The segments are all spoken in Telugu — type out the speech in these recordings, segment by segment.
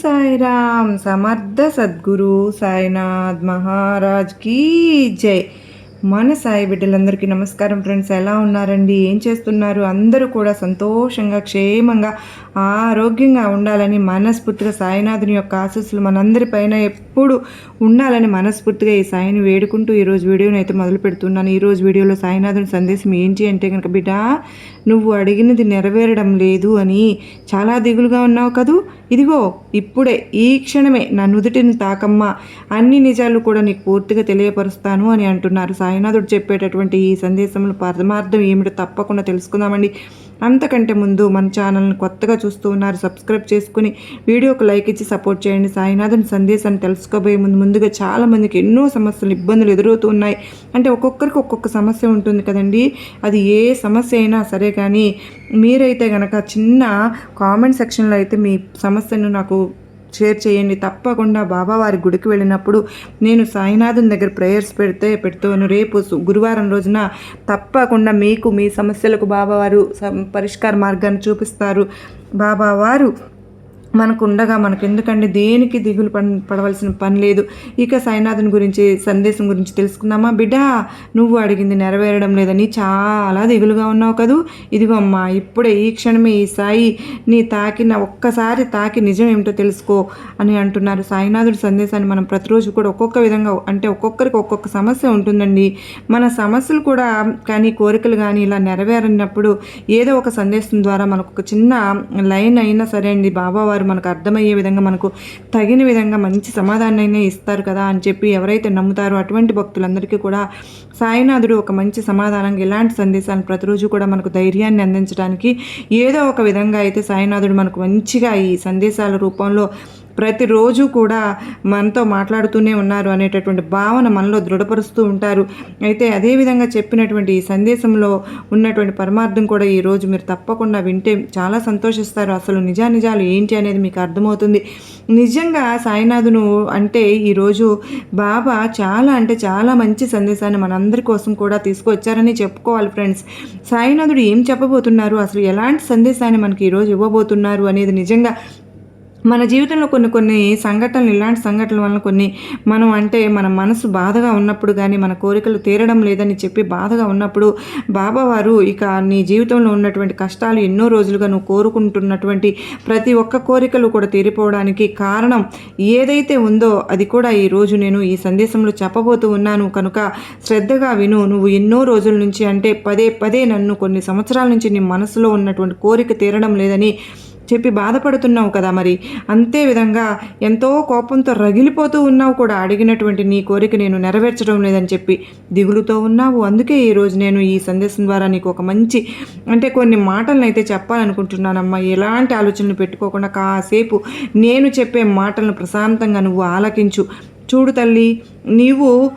సాయిరామ్ సమర్థ సద్గురు సాయినాథ్ మహారాజ్ కీ జై. మన సాయి బిడ్డలందరికీ నమస్కారం ఫ్రెండ్స్ ఎలా ఉన్నారండి? ఏం చేస్తున్నారు? అందరూ కూడా సంతోషంగా క్షేమంగా ఆరోగ్యంగా ఉండాలని మనస్ఫూర్తిగా సాయినాథుని యొక్క ఆశీస్సులు మనందరిపైన ఎప్పుడు ఉండాలని మనస్ఫూర్తిగా ఈ సాయిని వేడుకుంటూ ఈరోజు వీడియోని అయితే మొదలు పెడుతున్నాను. ఈరోజు వీడియోలో సాయినాథుని సందేశం ఏంటి అంటే కనుక బిడ్డ నువ్వు అడిగినది నెరవేరడం లేదు అని చాలా దిగులుగా ఉన్నావు కదూ? ఇదిగో ఇప్పుడే ఈ క్షణమే నా నుదుటిని తాకమ్మా. అన్ని నిజాలు కూడా నీకు పూర్తిగా తెలియపరుస్తాను అని అంటున్నారు. సాయినాథుడు చెప్పేటటువంటి ఈ సందేశంలో పరమార్థం ఏమిటో తప్పకుండా తెలుసుకుందామండి. అంతకంటే ముందు మన ఛానల్ని కొత్తగా చూస్తూ ఉన్నారు సబ్స్క్రైబ్ చేసుకుని వీడియోకి లైక్ ఇచ్చి సపోర్ట్ చేయండి. సాయినాథన్ సందేశాన్ని తెలుసుకోబోయే ముందు ముందుగా చాలామందికి ఎన్నో సమస్యలు ఇబ్బందులు ఎదురవుతూ ఉన్నాయి. అంటే ఒక్కొక్కరికి ఒక్కొక్క సమస్య ఉంటుంది కదండి. అది ఏ సమస్య అయినా సరే కానీ మీరైతే కనుక చిన్న కామెంట్ సెక్షన్లో అయితే మీ సమస్యను నాకు షేర్ చేయండి. తప్పకుండా బాబావారి గుడికి వెళ్ళినప్పుడు నేను సాయినాథుని దగ్గర ప్రేయర్స్ పెడితే పెడుతాను. రేపు గురువారం రోజున తప్పకుండా మీకు మీ సమస్యలకు బాబావారు పరిష్కార మార్గాన్ని చూపిస్తారు. బాబావారు మనకు ఉండగా మనకు ఎందుకంటే దేనికి దిగులు పడవలసిన పని లేదు. ఇక సాయినాథుని గురించి సందేశం గురించి తెలుసుకుందామా? బిడ్డ నువ్వు అడిగింది నెరవేరడం లేదని చాలా దిగులుగా ఉన్నావు కదూ. ఇదిగో అమ్మా ఇప్పుడే ఈ క్షణమే ఈ సాయి నీ తాకిన ఒక్కసారి తాకి నిజం ఏమిటో తెలుసుకో అని అంటున్నారు. సాయినాథుడి సందేశాన్ని మనం ప్రతిరోజు కూడా ఒక్కొక్క విధంగా అంటే ఒక్కొక్కరికి ఒక్కొక్క సమస్య ఉంటుందండి. మన సమస్యలు కూడా కానీ కోరికలు కానీ ఇలా నెరవేరినప్పుడు ఏదో ఒక సందేశం ద్వారా మనకు ఒక చిన్న లైన్ అయినా సరే అండి బాబావారు మనకు అర్థమయ్యే విధంగా మనకు తగిన విధంగా మంచి సమాధానాన్ని ఇస్తారు కదా అని చెప్పి ఎవరైతే నమ్ముతారో అటువంటి భక్తులందరికీ కూడా సాయినాథుడు ఒక మంచి సమాధానంగా ఇలాంటి సందేశాలను ప్రతిరోజు కూడా మనకు ధైర్యాన్ని అందించడానికి ఏదో ఒక విధంగా అయితే సాయినాథుడు మనకు మంచిగా ఈ సందేశాల రూపంలో ప్రతిరోజు కూడా మనతో మాట్లాడుతూనే ఉన్నారు అనేటటువంటి భావన మనలో దృఢపరుస్తూ ఉంటారు. అయితే అదేవిధంగా చెప్పినటువంటి ఈ సందేశంలో ఉన్నటువంటి పరమార్థం కూడా ఈరోజు మీరు తప్పకుండా వింటే చాలా సంతోషిస్తారు. అసలు నిజానిజాలు ఏంటి అనేది మీకు అర్థమవుతుంది. నిజంగా సాయినాథును అంటే ఈరోజు బాబా చాలా అంటే చాలా మంచి సందేశాన్ని మనందరి కోసం కూడా తీసుకొచ్చారని చెప్పుకోవాలి ఫ్రెండ్స్. సాయినాథుడు ఏం చెప్పబోతున్నారు? అసలు ఎలాంటి సందేశాన్ని మనకి ఈరోజు ఇవ్వబోతున్నారు అనేది నిజంగా మన జీవితంలో కొన్ని కొన్ని సంఘటనలు ఇలాంటి సంఘటనల వలన కొన్ని మనం అంటే మన మనసు బాధగా ఉన్నప్పుడు కానీ మన కోరికలు తీరడం లేదని చెప్పి బాధగా ఉన్నప్పుడు బాబావారు ఇక నీ జీవితంలో ఉన్నటువంటి కష్టాలు ఎన్నో రోజులుగా నువ్వు కోరుకుంటున్నటువంటి ప్రతి ఒక్క కోరికలు కూడా తీరిపోవడానికి కారణం ఏదైతే ఉందో అది కూడా ఈరోజు నేను ఈ సందేశంలో చెప్పబోతూ ఉన్నాను. కనుక శ్రద్ధగా విను నువ్వు ఎన్నో రోజుల నుంచి అంటే పదే పదే నన్ను కొన్ని సంవత్సరాల నుంచి నీ మనసులో ఉన్నటువంటి కోరిక తీరడం లేదని చెప్పి బాధపడుతున్నావు కదా మరి. అంతే విధంగా ఎంతో కోపంతో రగిలిపోతూ ఉన్నావు కూడా. అడిగినటువంటి నీ కోరిక నేను నెరవేర్చడం లేదని చెప్పి దిగులుతో ఉన్నావు. అందుకే ఈరోజు నేను ఈ సందేశం ద్వారా నీకు ఒక మంచి అంటే కొన్ని మాటలను అయితే చెప్పాలనుకుంటున్నానమ్మా. ఎలాంటి ఆలోచనలు పెట్టుకోకుండా కాసేపు నేను చెప్పే మాటలను ప్రశాంతంగా నువ్వు ఆలకించు. చూడు తల్లి నీవు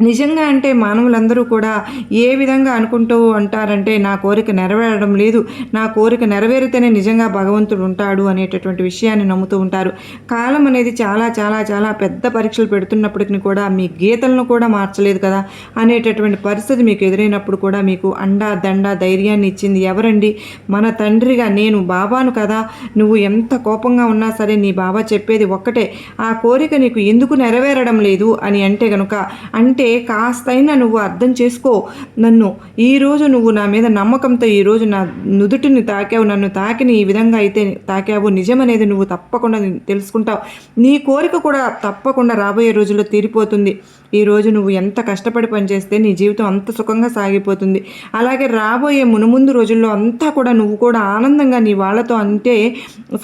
నిజంగా అంటే మానవులందరూ కూడా ఏ విధంగా అనుకుంటూ ఉంటారంటే నా కోరిక నెరవేరడం లేదు నా కోరిక నెరవేరితేనే నిజంగా భగవంతుడు ఉంటాడు అనేటటువంటి విషయాన్ని నమ్ముతూ ఉంటారు. కాలం అనేది చాలా చాలా చాలా పెద్ద పరీక్షలు పెడుతున్నప్పటికీ కూడా మీ గీతలను కూడా మార్చలేదు కదా అనేటటువంటి పరిస్థితి మీకు ఎదురైనప్పుడు కూడా మీకు అండా దండ ధైర్యాన్ని ఇచ్చింది ఎవరండి? మన తండ్రిగా నేను బాబాను కదా. నువ్వు ఎంత కోపంగా ఉన్నా సరే నీ బాబా చెప్పేది ఒక్కటే. ఆ కోరిక నీకు ఎందుకు నెరవేరడం లేదు అని అంటే కనుక అంటే అంటే కాస్తైనా నువ్వు అర్థం చేసుకో. నన్ను ఈరోజు నువ్వు నా మీద నమ్మకంతో ఈరోజు నా నుదుటిని తాకావు. నన్ను తాకిన ఈ విధంగా అయితే తాకావు. నిజమనేది నువ్వు తప్పకుండా తెలుసుకుంటావు. నీ కోరిక కూడా తప్పకుండా రాబోయే రోజుల్లో తీరిపోతుంది. ఈరోజు నువ్వు ఎంత కష్టపడి పనిచేస్తే నీ జీవితం అంత సుఖంగా సాగిపోతుంది. అలాగే రాబోయే మునుముందు రోజుల్లో అంతా కూడా నువ్వు కూడా ఆనందంగా నీ వాళ్ళతో అంటే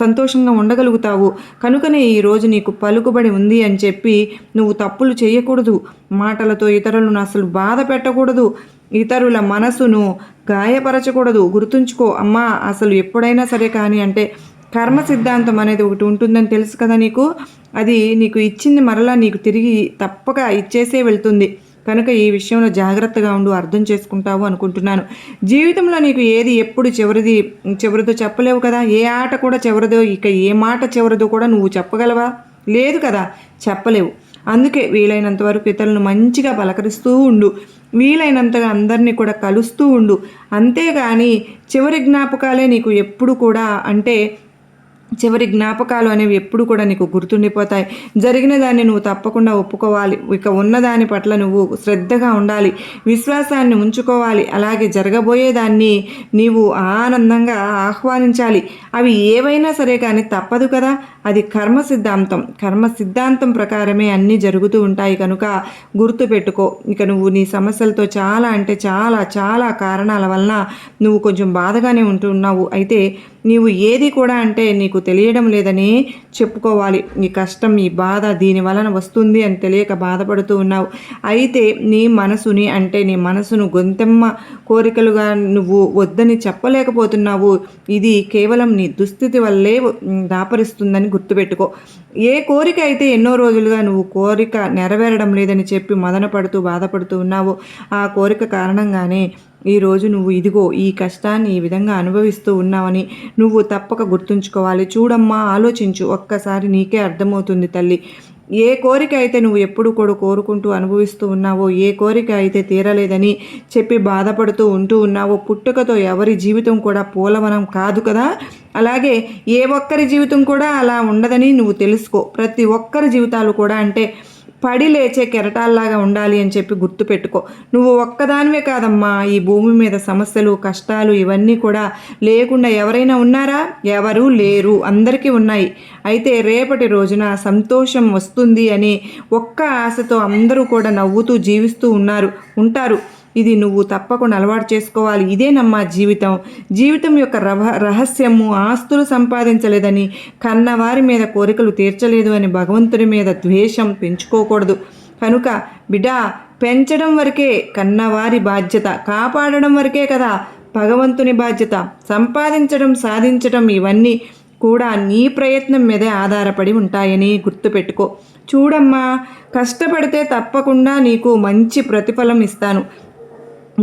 సంతోషంగా ఉండగలుగుతావు. కనుకనే ఈరోజు నీకు పలుకుబడి ఉంది అని చెప్పి నువ్వు తప్పులు చేయకూడదు. మాటలతో ఇతరులను అసలు బాధ పెట్టకూడదు. ఇతరుల మనసును గాయపరచకూడదు. గుర్తుంచుకో అమ్మా అసలు ఎప్పుడైనా సరే కానీ అంటే కర్మ సిద్ధాంతం అనేది ఒకటి ఉంటుందని తెలుసు కదా నీకు? అది నీకు ఇచ్చింది మరలా నీకు తిరిగి తప్పక ఇచ్చేసే వెళ్తుంది. కనుక ఈ విషయంలో జాగ్రత్తగా ఉండు అర్థం చేసుకుంటావు అనుకుంటున్నాను. జీవితంలో నీకు ఏది ఎప్పుడు చివరిది చివరిదో చెప్పలేవు కదా? ఏ ఆట కూడా చివరిదో ఇక ఏ మాట చివరిదో కూడా నువ్వు చెప్పగలవా? లేదు కదా? చెప్పలేవు. అందుకే వీలైనంత వరకు ఇతరులను మంచిగా పలకరిస్తూ ఉండు. వీలైనంతగా అందరినీ కూడా కలుస్తూ ఉండు. అంతేగాని చివరి జ్ఞాపకాలే నీకు ఎప్పుడు కూడా అంటే చివరి జ్ఞాపకాలు అనేవి ఎప్పుడు కూడా నీకు గుర్తుండిపోతాయి. జరిగిన దాన్ని నువ్వు తప్పకుండా ఒప్పుకోవాలి. ఇక ఉన్నదాని పట్ల నువ్వు శ్రద్ధగా ఉండాలి. విశ్వాసాన్ని ఉంచుకోవాలి. అలాగే జరగబోయే దాన్ని నీవు ఆనందంగా ఆహ్వానించాలి. అవి ఏవైనా సరే కానీ తప్పదు కదా. అది కర్మ సిద్ధాంతం. కర్మ సిద్ధాంతం ప్రకారమే అన్నీ జరుగుతూ ఉంటాయి కనుక గుర్తు పెట్టుకో ఇక నువ్వు నీ సమస్యలతో చాలా అంటే చాలా చాలా కారణాల వలన నువ్వు కొంచెం బాధగానే ఉంటున్నావు. అయితే నీవు ఏది కూడా అంటే నీకు తెలియడం లేదని చెప్పుకోవాలి. నీ కష్టం ఈ బాధ దీని వలన వస్తుంది అని తెలియక బాధపడుతూ ఉన్నావు. అయితే నీ మనసుని అంటే నీ మనసును గొంతెమ్మ కోరికలుగా నువ్వు వద్దని చెప్పలేకపోతున్నావు. ఇది కేవలం నీ దుస్థితి వల్లే దాపరిస్తుందని గుర్తుపెట్టుకో. ఏ కోరిక అయితే ఎన్నో రోజులుగా నువ్వు కోరిక నెరవేరడం లేదని చెప్పి మదన పడుతూ బాధపడుతూ ఉన్నావో ఆ కోరిక కారణంగానే ఈరోజు నువ్వు ఇదిగో ఈ కష్టాన్ని ఈ విధంగా అనుభవిస్తూ ఉన్నావని నువ్వు తప్పక గుర్తుంచుకోవాలి. చూడమ్మా ఆలోచించు. ఒక్కసారి నీకే అర్థమవుతుంది తల్లి. ఏ కోరిక అయితే నువ్వు ఎప్పుడు కూడా కోరుకుంటూ అనుభవిస్తూ ఉన్నావో ఏ కోరిక అయితే తీరలేదని చెప్పి బాధపడుతూ ఉంటూ ఉన్నావో పుట్టుకతో ఎవరి జీవితం కూడా పూలవనం కాదు కదా? అలాగే ఏ ఒక్కరి జీవితం కూడా అలా ఉండదని నువ్వు తెలుసుకో. ప్రతి ఒక్కరి జీవితాలు కూడా అంటే పడి లేచే కెరటాల్లాగా ఉండాలి అని చెప్పి గుర్తుపెట్టుకో. నువ్వు ఒక్కదానివే కాదమ్మా. ఈ భూమి మీద సమస్యలు కష్టాలు ఇవన్నీ కూడా లేకుండా ఎవరైనా ఉన్నారా? ఎవరూ లేరు. అందరికీ ఉన్నాయి. అయితే రేపటి రోజున సంతోషం వస్తుంది అని ఒక్క ఆశతో అందరూ కూడా నవ్వుతూ జీవిస్తూ ఉన్నారు ఉంటారు. ఇది నువ్వు తప్పకుండా అలవాటు చేసుకోవాలి. ఇదేనమ్మా జీవితం. జీవితం యొక్క రహ రహస్యము ఆస్తులు సంపాదించలేదని కన్నవారి మీద కోరికలు తీర్చలేదు అని భగవంతుని మీద ద్వేషం పెంచుకోకూడదు. కనుక బిడ్డ పెంచడం వరకే కన్నవారి బాధ్యత కాపాడడం వరకే కదా భగవంతుని బాధ్యత. సంపాదించడం సాధించడం ఇవన్నీ కూడా నీ ప్రయత్నం మీదే ఆధారపడి ఉంటాయని గుర్తుపెట్టుకో. చూడమ్మా కష్టపడితే తప్పకుండా నీకు మంచి ప్రతిఫలం ఇస్తాను.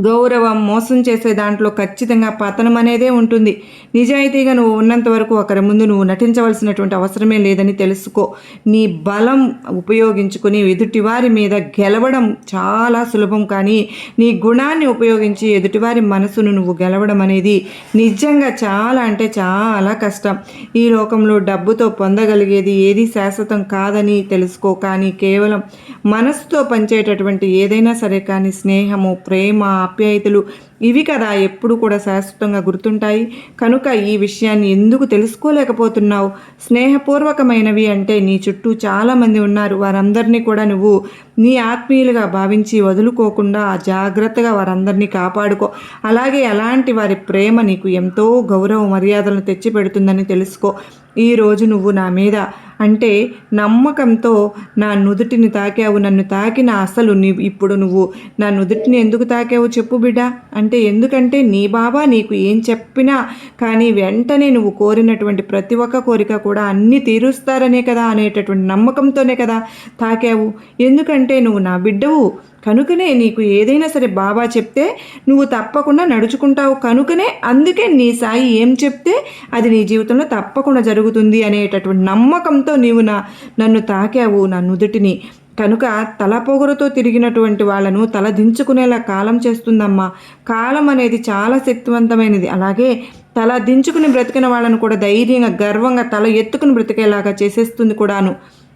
గౌరవం మోసం చేసే దాంట్లో ఖచ్చితంగా పతనం అనేదే ఉంటుంది. నిజాయితీగా నువ్వు ఉన్నంత వరకు ఒకరి ముందు నువ్వు నటించవలసినటువంటి అవసరమే లేదని తెలుసుకో. నీ బలం ఉపయోగించుకుని ఎదుటివారి మీద గెలవడం చాలా సులభం కానీ నీ గుణాన్ని ఉపయోగించి ఎదుటివారి మనసును నువ్వు గెలవడం అనేది నిజంగా చాలా అంటే చాలా కష్టం. ఈ లోకంలో డబ్బుతో పొందగలిగేది ఏది శాశ్వతం కాదని తెలుసుకో. కానీ కేవలం మనసుతో పనిచేయటటువంటి ఏదైనా సరే కానీ స్నేహము ప్రేమ ఆప్యాయతలు ఇవి కదా ఎప్పుడు కూడా శాశ్వతంగా గుర్తుంటాయి. కనుక ఈ విషయాన్ని ఎందుకు తెలుసుకోలేకపోతున్నావు? స్నేహపూర్వకమైనవి అంటే నీ చుట్టూ చాలామంది ఉన్నారు. వారందరినీ కూడా నువ్వు నీ ఆత్మీయులుగా భావించి వదులుకోకుండా జాగ్రత్తగా వారందరినీ కాపాడుకో. అలాగే అలాంటి వారి ప్రేమ నీకు ఎంతో గౌరవ మర్యాదలను తెచ్చిపెడుతుందని తెలుసుకో. ఈరోజు నువ్వు నా మీద అంటే నమ్మకంతో నా నుదుటిని తాకావు నన్ను తాకిన అసలు నీ ఇప్పుడు నువ్వు నా నుదుటిని ఎందుకు తాకావు చెప్పు బిడ్డ. అంటే ఎందుకంటే నీ బాబా నీకు ఏం చెప్పినా కానీ వెంటనే నువ్వు కోరినటువంటి ప్రతి ఒక్క కోరిక కూడా అన్నీ తీరుస్తారనే కదా అనేటటువంటి నమ్మకంతోనే కదా తాకావు. ఎందుకంటే నువ్వు నా బిడ్డవు. కనుకనే నీకు ఏదైనా సరే బాబా చెప్తే నువ్వు తప్పకుండా నడుచుకుంటావు కనుకనే అందుకే నీ సాయి ఏం చెప్తే అది నీ జీవితంలో తప్పకుండా జరుగుతుంది అనేటటువంటి నమ్మకంతో నీవు నా నన్ను తాకావు నా నుదుటిని. కనుక తల పొగరుతో తిరిగినటువంటి వాళ్ళను తల దించుకునేలా కాలం చేస్తుందమ్మా. కాలం అనేది చాలా శక్తివంతమైనది. అలాగే తల దించుకుని బ్రతికిన వాళ్ళను కూడా ధైర్యంగా గర్వంగా తల ఎత్తుకుని బ్రతికేలాగా చేసేస్తుంది కూడాను.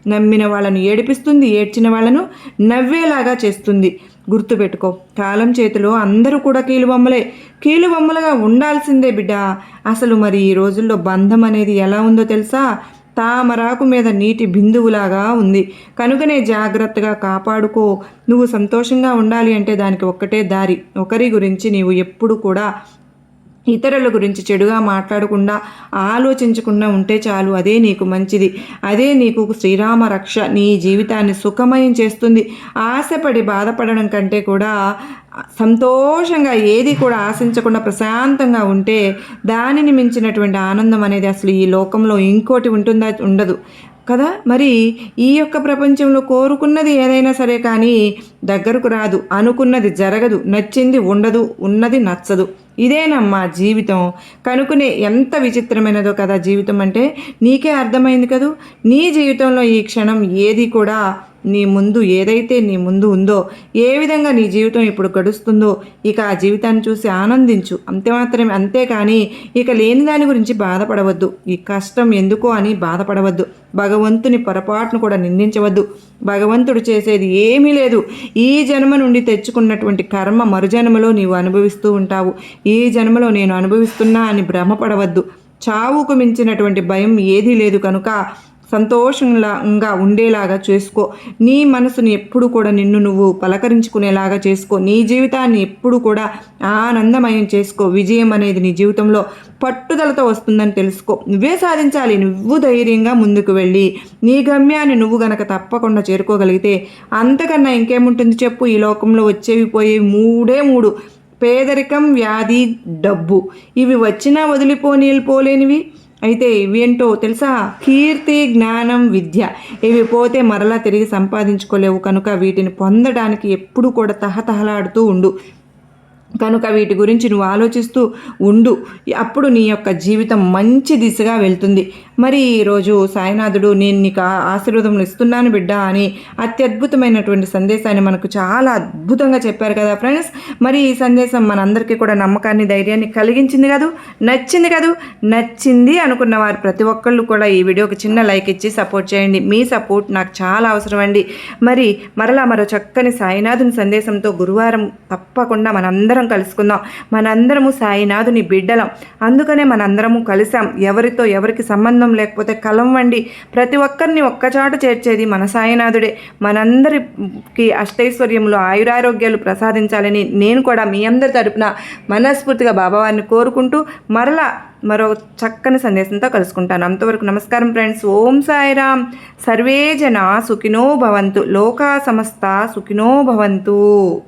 నమ్మిన వాళ్ళను ఏడిపిస్తుంది ఏడ్చిన వాళ్ళను నవ్వేలాగా చేస్తుంది. గుర్తుపెట్టుకో కాలం చేతిలో అందరూ కూడా కీలుబొమ్మలే. కీలుబొమ్మలుగా ఉండాల్సిందే బిడ్డ. అసలు మరి ఈ రోజుల్లో బంధం అనేది ఎలా ఉందో తెలుసా? తామరాకు మీద నీటి బిందువులాగా ఉంది. కనుకనే జాగ్రత్తగా కాపాడుకో. నువ్వు సంతోషంగా ఉండాలి అంటే దానికి ఒక్కటే దారి. ఒకరి గురించి నీవు ఎప్పుడు కూడా ఇతరుల గురించి చెడుగా మాట్లాడకుండా ఆలోచించకుండా ఉంటే చాలు అదే నీకు మంచిది. అదే నీకు శ్రీరామ రక్ష. నీ జీవితాన్ని సుఖమయం చేస్తుంది. ఆశపడి బాధపడడం కంటే కూడా సంతోషంగా ఏది కూడా ఆశించకుండా ప్రశాంతంగా ఉంటే దానిని మించినటువంటి ఆనందం అనేది అసలు ఈ లోకంలో ఇంకోటి ఉంటుందా ఉండదు. కదా? మరి ఈ యొక్క ప్రపంచంలో కోరుకున్నది ఏదైనా సరే కానీ దగ్గరకు రాదు అనుకున్నది జరగదు నచ్చింది ఉండదు ఉన్నది నచ్చదు. ఇదేనమ్మా జీవితం. కనుకునే ఎంత విచిత్రమైనదో కదా జీవితం అంటే నీకే అర్థమైంది కదూ? నీ జీవితంలో ఈ క్షణం ఏది కూడా నీ ముందు ఏదైతే నీ ముందు ఉందో ఏ విధంగా నీ జీవితం ఇప్పుడు గడుస్తుందో ఇక ఆ జీవితాన్ని చూసి ఆనందించు. అంతే మాత్రమే అంతేకాని ఇక లేని దాని గురించి బాధపడవద్దు. ఈ కష్టం ఎందుకో అని బాధపడవద్దు. భగవంతుని పొరపాటును కూడా నిందించవద్దు. భగవంతుడు చేసేది ఏమీ లేదు. ఈ జన్మ నుండి తెచ్చుకున్నటువంటి కర్మ మరుజన్మలో నీవు అనుభవిస్తూ ఉంటావు. ఈ జన్మలో నేను అనుభవిస్తున్నా అని భ్రమపడవద్దు. చావుకు మించినటువంటి భయం ఏదీ లేదు కనుక సంతోషంగా ఉండేలాగా చేసుకో. నీ మనసుని ఎప్పుడు కూడా నిన్ను నువ్వు పలకరించుకునేలాగా చేసుకో. నీ జీవితాన్ని ఎప్పుడు కూడా ఆనందమయం చేసుకో. విజయం అనేది నీ జీవితంలో పట్టుదలతో వస్తుందని తెలుసుకో. నువ్వే సాధించాలి. నువ్వు ధైర్యంగా ముందుకు వెళ్ళి నీ గమ్యాన్ని నువ్వు గనక తప్పకుండా చేరుకోగలిగితే అంతకన్నా ఇంకేముంటుంది చెప్పు? ఈ లోకంలో వచ్చేవి పోయేవి మూడే మూడు. పేదరికం వ్యాధి డబ్బు. ఇవి వచ్చినా వదిలిపోని పోలేనివి. అయితే ఇవేంటో తెలుసా? కీర్తి జ్ఞానం విద్య. ఇవి పోతే మరలా తిరిగి సంపాదించుకోలేవు కనుక వీటిని పొందడానికి ఎప్పుడు కూడా తహతహలాడుతూ ఉండు. కనుక వీటి గురించి నువ్వు ఆలోచిస్తూ ఉండు. అప్పుడు నీ యొక్క జీవితం మంచి దిశగా వెళ్తుంది. మరి ఈరోజు సాయినాథుడు నేను నీకు ఆశీర్వాదం ఇస్తున్నాను బిడ్డ అని అత్యద్భుతమైనటువంటి సందేశాన్ని మనకు చాలా అద్భుతంగా చెప్పారు కదా ఫ్రెండ్స్. మరి ఈ సందేశం మనందరికీ కూడా నమ్మకాన్ని ధైర్యాన్ని కలిగించింది కాదు? నచ్చింది కాదు? నచ్చింది అనుకున్న వారు ప్రతి ఒక్కళ్ళు కూడా ఈ వీడియోకి చిన్న లైక్ ఇచ్చి సపోర్ట్ చేయండి. మీ సపోర్ట్ నాకు చాలా అవసరం అండి. మరి మరలా మరో చక్కని సాయినాథుని సందేశంతో గురువారం తప్పకుండా మనందరం కలుసుకుందాం. మనందరము సాయినాథుని బిడ్డలం. అందుకనే మనందరము కలిసాం. ఎవరితో ఎవరికి సంబంధం లేకపోతే కలవండి ప్రతి ఒక్కరిని ఒక్కచాట చేర్చేది మన సాయినాథుడే. మనందరికి అష్టైశ్వర్యములు ఆయురారోగ్యాలు ప్రసాదించాలని నేను కూడా మీ అందరి తరపున మనస్ఫూర్తిగా బాబావారిని కోరుకుంటూ మరలా మరో చక్కని సందేశంతో కలుసుకుంటాను. అంతవరకు నమస్కారం ఫ్రెండ్స్. ఓం సాయిరామ్. సర్వే జన సుఖినో భవంతు. లోకా సమస్త సుఖినో భవంతు.